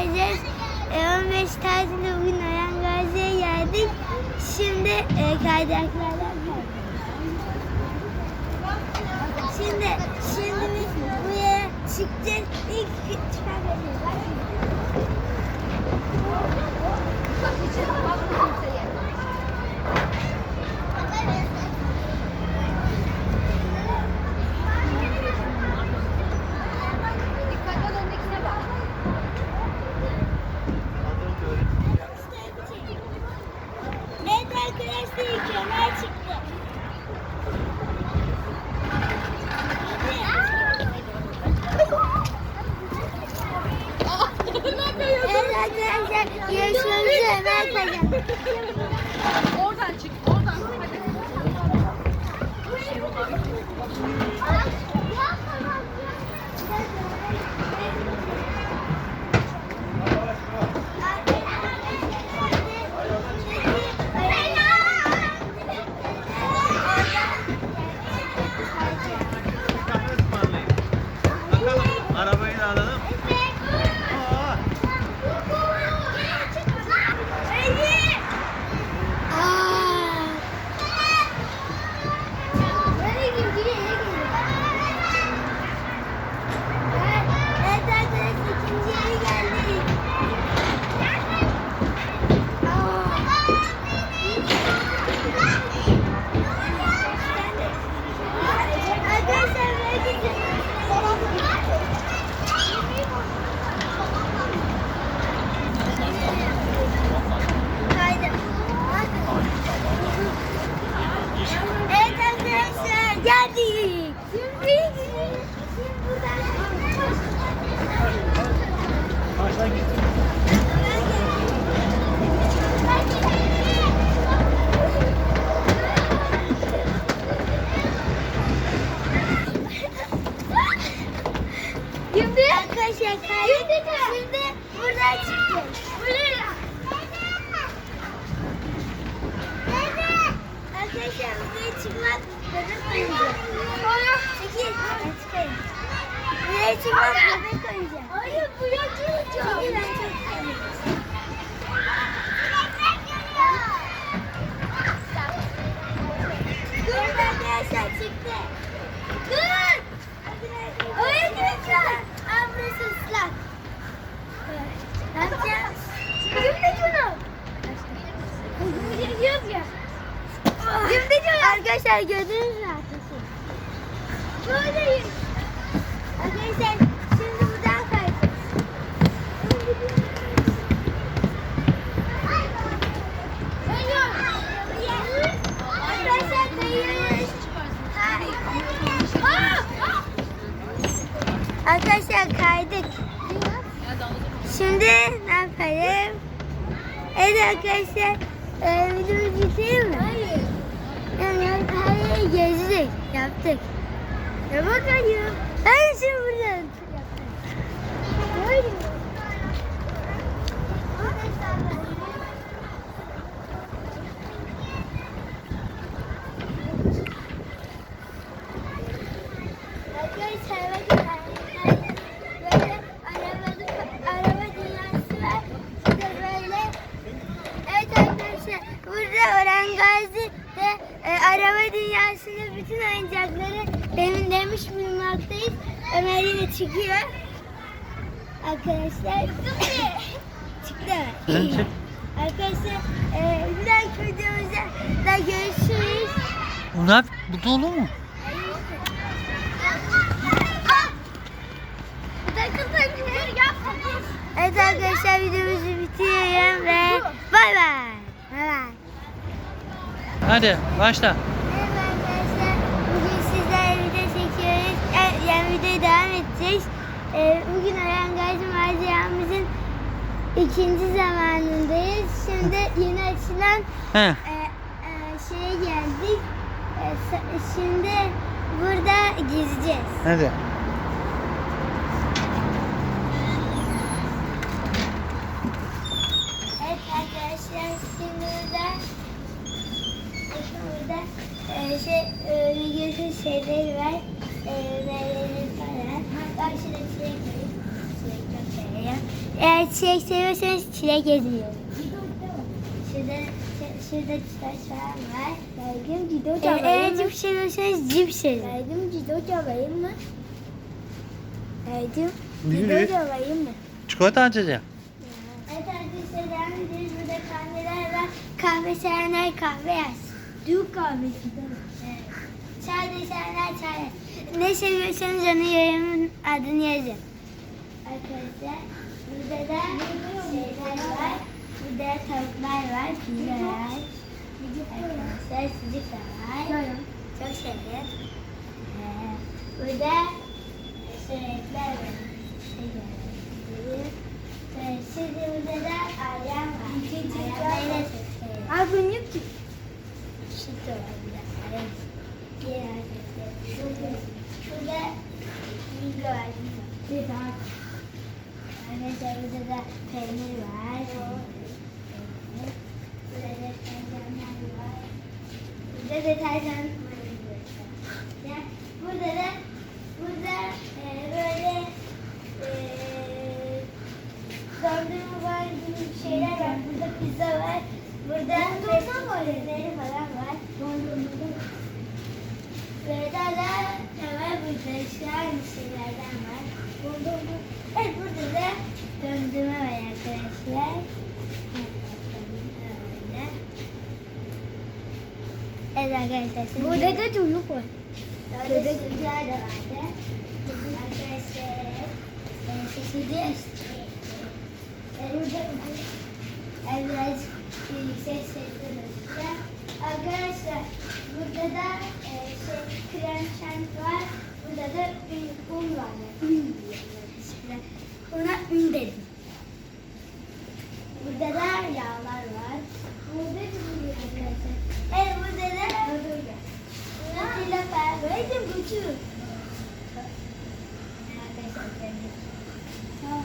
E, 15 tatilde bugün Ayan Gazi'ye geldik. Şimdi e, kayacaklardan kayacağız. Şimdi, şimdi biz buraya çıkacağız. İlk çıkan çıkmak bebek oyuncağı. Çekil. Ben çıkayım. Buraya çıkmak bebek oyuncağı. Hayır buraya çıkacağım. Çekil ben çok isterim. Durun arkadaşlar çıktı. Dur. Oraya gireceğim. Aa burası ıslak. Ne yapacağız? Şimdi şunu. Giriyoruz ya. Şimdi şunu. Arkadaşlar gördünüz mü arkadaşlar? Böyleyiz. Arkadaşlar şimdi buradan kayacağız. Arkadaşlar kaydık. Şimdi ne yapalım? Evet arkadaşlar e, videoyu bitireyim mi? Hayır. Yani her yeri gezdik, yaptık. Ya bakayım. Hayır şimdi buradan. Hayır. Arkadaşlar bakın böyle araba, araba dünyası var. İşte böyle. Evet arkadaşlar burada Orhan Gazi ve e, araba dünyasında bütün oyuncakları demin demiş bulunmaktayız. Ömer yine çıkıyor. Arkadaşlar çıktı. Sen çık. Arkadaşlar e, bir dahaki videomuzda da görüşürüz. Bu ne yap? Bu dolu mu? Evet arkadaşlar videomuzu bitiriyorum ve bay bay. Bay bay. Hadi başla. Merhaba arkadaşlar. Bugün sizlerle video çekiyoruz. Yani videoya devam edeceğiz. E, bugün Orhan Gazi maceramızın ikinci zamanındayız. Şimdi yeni açılan He. e, e, şeye geldik. E, sa- şimdi burada gezeceğiz. Hadi. Evet arkadaşlar şimdi burada burada e, şey e, videosu şeyleri var. E, meyveleri falan. Bak şurada çilek var. Çilek seviyorum. Eğer çilek seviyorsanız çilek yazıyor. Şurada, şurada falan var. Verdim cido Ee, cips seviyorsanız cips yazın. Verdim cido çalayım mı? Verdim Yürü. cido çalayım mı? Çikolata açacağım. Evet arkadaşlar devam ediyoruz. Burada kahveler var. Kahve sevenler kahve yaz. Türk kahvesi de mi? Evet. Çay da sevenler çay yaz. Ne seviyorsanız onu yorumun adını yazın. Arkadaşlar burada da. Burada tavuklar var. Var. Arkadaşlar sucuk da var. Çok severim. Ee, burada sürekler var. Şey gördüm. Ee, Şimdi burada da ayran var. Ayranları da çok severim. Abi bu ne ki? Süt var burada. Ayran. Diğer arkadaşlar. Şurada, bilgi var. Bir daha. Arkadaşlar burada da peynir var. Peynir. Burada da tercihler var. Burada da tercihler Ya, Burada da burada e, böyle e, dondurma var gibi şeyler var. Burada pizza var. Burada dondurma var. falan var. Burada da ne var? Burada işte aynı şeylerden var. Dondurma. Evet burada da dondurma var arkadaşlar. Öyle. Evet arkadaşlar. Burada da çocuk var. Orada çocuklar da vardı. Arkadaşlar e, şaşırdı. E, burada biraz yüksek sesle. Arkadaşlar burada da e, şey, krem şant var. Burada da un, var. Un diyorlar. Buna un dedim. Burada da yağlar var. Burada da buluyor arkadaşlar. Evet burada da burada. Nutella var. Verdim kutu. Arkadaşlar verdim. Ha.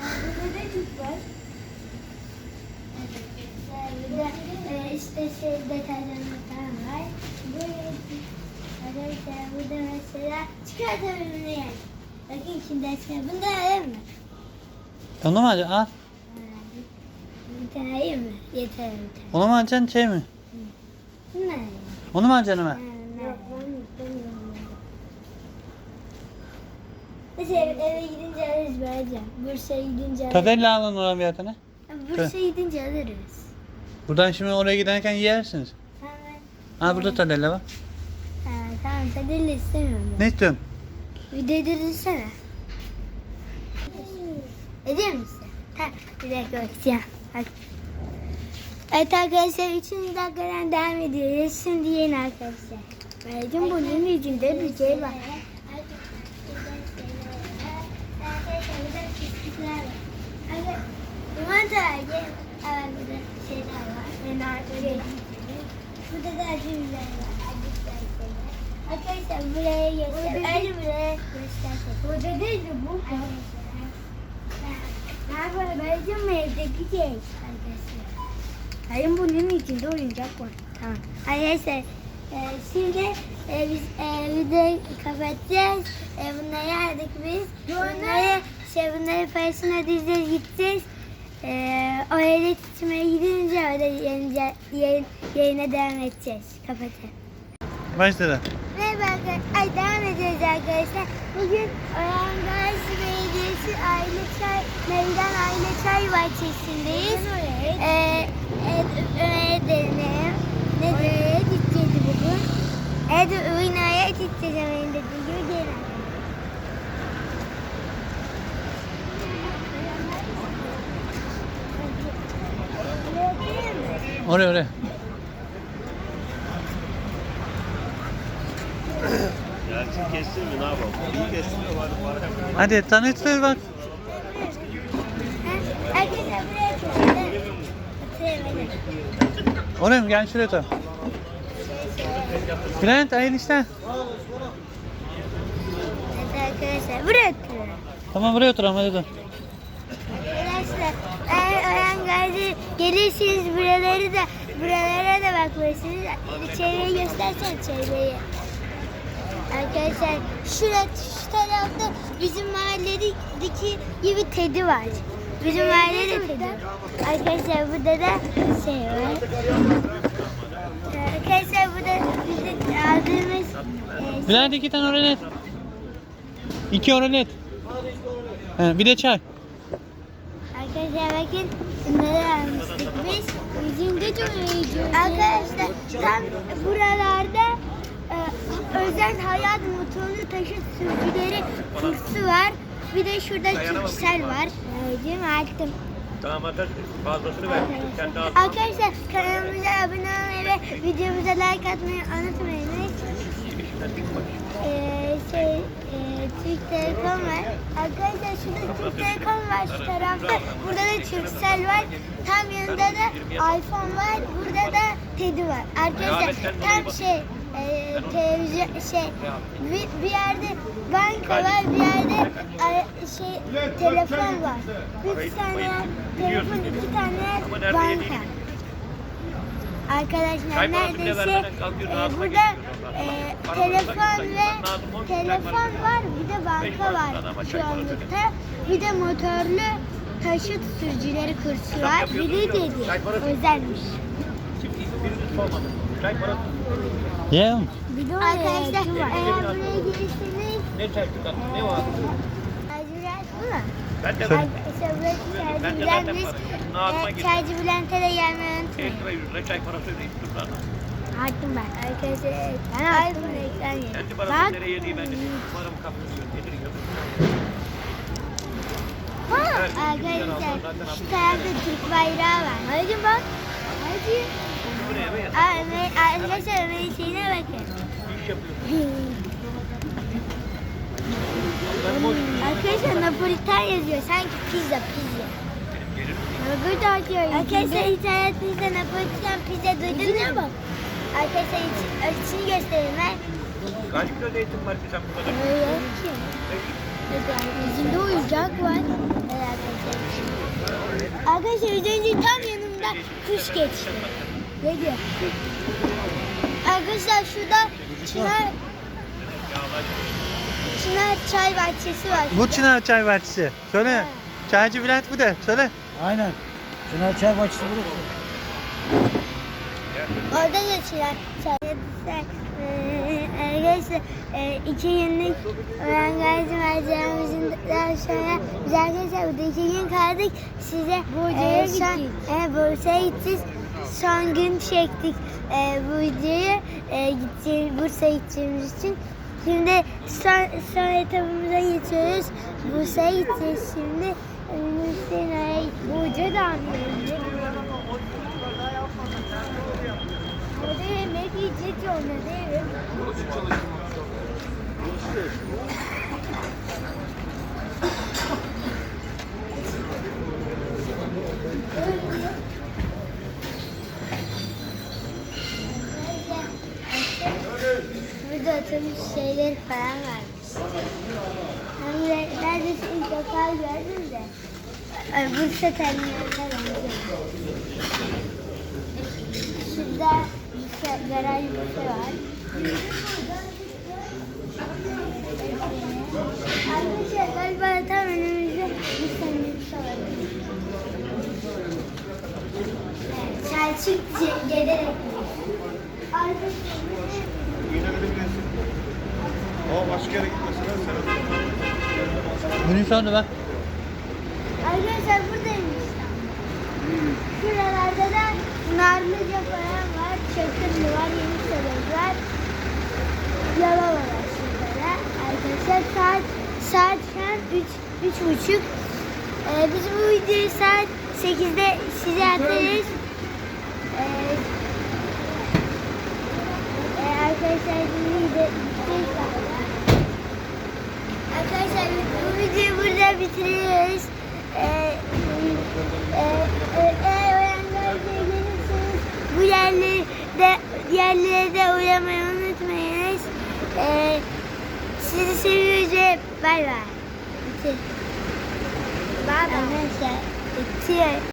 Ha, Burada da tüp var. Burada e, işte şey deterjanlar var. Böyle burada mesela ürünü yani. Bakın kimden çıkıyor. Bunu da alayım mı? Onu mu alacaksın? Al. Bir tane alayım mı? Yeter tane. Onu mu alacaksın şey mi? Bunu alayım. Onu mu alacaksın hemen? Yok ben. Neyse eve, gidince alırız bence. Bursa'ya gidince alırız. Tadella alın ona bir tane. Bursa'ya gidince alırız. Buradan şimdi oraya giderken yersiniz. Tamam. Ha burada tadella var. Ha, tamam tadıyla istemiyorum ben. Ne istiyorsun? Videoyu durdursana. Ediyor musun? Ha, bir dakika bakacağım. Bak. Evet arkadaşlar 3. dakikadan devam ediyoruz. Şimdi yeni arkadaşlar. Verdim bunun yüzünde bir şey var. Arkadaşlar burada pislikler var. Arkadaşlar, Limonata var. Gel. Evet burada var. Enerji. Burada da acı biber var. Arkadaşlar buraya göster. Önce buraya göstersek. Burada değil de bu. Verdim mi evdeki şey? Arkadaşlar. Hayır bunun içinde oyuncak var. Tamam. Arkadaşlar e, şimdi e, biz e, videoyu kapatacağız. E, bunları aldık biz. Bunları, şey, bunları parasını ödeyeceğiz, gideceğiz. E, oraya tutmaya gidince orada yayın, yayın, yayına devam edeceğiz. Kapatın. Başladı. Merhaba arkadaşlar. Ay devam ediyoruz arkadaşlar. Bugün Orhan Gazi Belediyesi Aile Çay, Meydan Aile Çay Bahçesi'ndeyiz. Ee, evet, öğretmenim. Nereye gideceğiz bugün? Evet, oynaya gideceğiz hemen dediği gibi gelin. Oraya oraya. Yelçin kestin mi ne yapalım? İyi mi hadi Hadi tanıştır bak. Arkadaşlar buraya. Oraya mı? Gel şuraya otur. Bülent hayırlı işler. Evet arkadaşlar buraya oturalım. Tamam buraya oturalım hadi dur. Arkadaşlar eğer Orhan Gazi gelirsiniz buraları da buralara da bakmalısınız. Çevreyi göstersen çevreyi. Arkadaşlar şurada şu tarafta bizim mahalledeki gibi Teddy var. Bizim mahallede Teddy. Arkadaşlar burada da şey var. Arkadaşlar burada bizim aldığımız e, Bülent iki tane oralet. İki oralet. Bir de çay. Arkadaşlar bakın almıştık biz. Bizim de çok Arkadaşlar tam buralarda e, özel hayat motorlu taşıt sürücüleri kursu var. Bir de şurada Türksel var. Gördüm açtım. Tamam atar. Fazlasını ver. Arkadaşlar kanalımıza abone olmayı ve videomuza like atmayı unutmayınız. Ee, şey, e, Türk Telekom var. Arkadaşlar şurada Türk Telekom var şu tarafta. Burada da Turkcell var. Tam yanında da iPhone var. Burada da Teddy var. Arkadaşlar tam şey e, televizyon şey bir, bir yerde banka var bir yerde e, şey telefon var. Bir tane telefon iki tane banka. Arkadaşlar neredeyse e, burada e, telefon ve telefon var bir de banka var şu anlıkta. Bir de motorlu taşıt sürücüleri kursu var. Biri dedi özelmiş. Çay. Yeah. Bir de Arkadaşlar eğer buraya gelirseniz Ne çay? Ne var? Ben de Arkadaşlar burası Çaycı Ben de gelmeyi 50 unutmayın. lira 100 lira çay parası bana. Arttım ben. Arkadaşlar ben arttım. Ekran yedim. Kendi parasını nereye yediği ben de. Paramı kaptırıyor. Yediriyor. Arkadaşlar şu tarafta Türk bayrağı var. Hadi bak. Hadi. Arkadaşlar Ömer'in şeyine bakın. İş yapıyor. Arkadaşlar Napolitan yazıyor. Sanki pizza pizza. Burada atıyor. Arkadaşlar internetinizde Napolitan pizza duydunuz mu? Arkadaşlar iç, içini göstereyim ben. Kaç kilo zeytin var sen bu kadar? Öyle ki. Yüzünde oyuncak var. Evet arkadaşlar. Arkadaşlar az önce tam yanımda kuş geçti. Ne diyor? Arkadaşlar şurada Çınar, Çınar çay bahçesi var. Bu Çınar çay bahçesi. Söyle. Çaycı Bülent bu de. Söyle. Aynen. Çınar Çay Bahçesi burası. Orada da Çınar çay. Arkadaşlar, eee, Arkadaşlar eee, iki günlük öğren gazi merkezimizden sonra biz arkadaşlar burada iki gün kaldık. Size Bursa'ya eee, son- gittik. Evet Bursa'ya gideceğiz. Son gün çektik eee, bu videoyu. Gideceğiz, Bursa'ya gideceğimiz için. Şimdi son, son etabımıza geçiyoruz. Bursa'ya gideceğiz şimdi. Önümüzden oraya Burca da. Orada yemek yiyecek ya değil mi? Burada oturmuş şeyler falan varmış. Hem de neredeyse ilk defa gördüm de. Ay, Bursa terminalinde benziyor. Şurada büfe, garaj büfe var. Arkadaşlar galiba tam önümüzde tane büfe var. Evet, Selçuk gelerek. Arkadaşlar Yere gitmesine sen. Günün sonunda bak. Arkadaşlar buradaymış. Şuralarda da narlıca falan var. Çakırlı var, yeni sarı var. Yalova var şurada. Arkadaşlar saat saat şu an 3 üç buçuk. Ee, biz bu videoyu saat 8'de size atarız. Ee, e, arkadaşlar şimdi de Arkadaşlar bu bitiriyoruz. Ee, e, e, gelirseniz bu yerlerde yerlere de uğramayı unutmayınız. Ee, sizi seviyoruz ve bay bay. Bay bay. Bitiyor.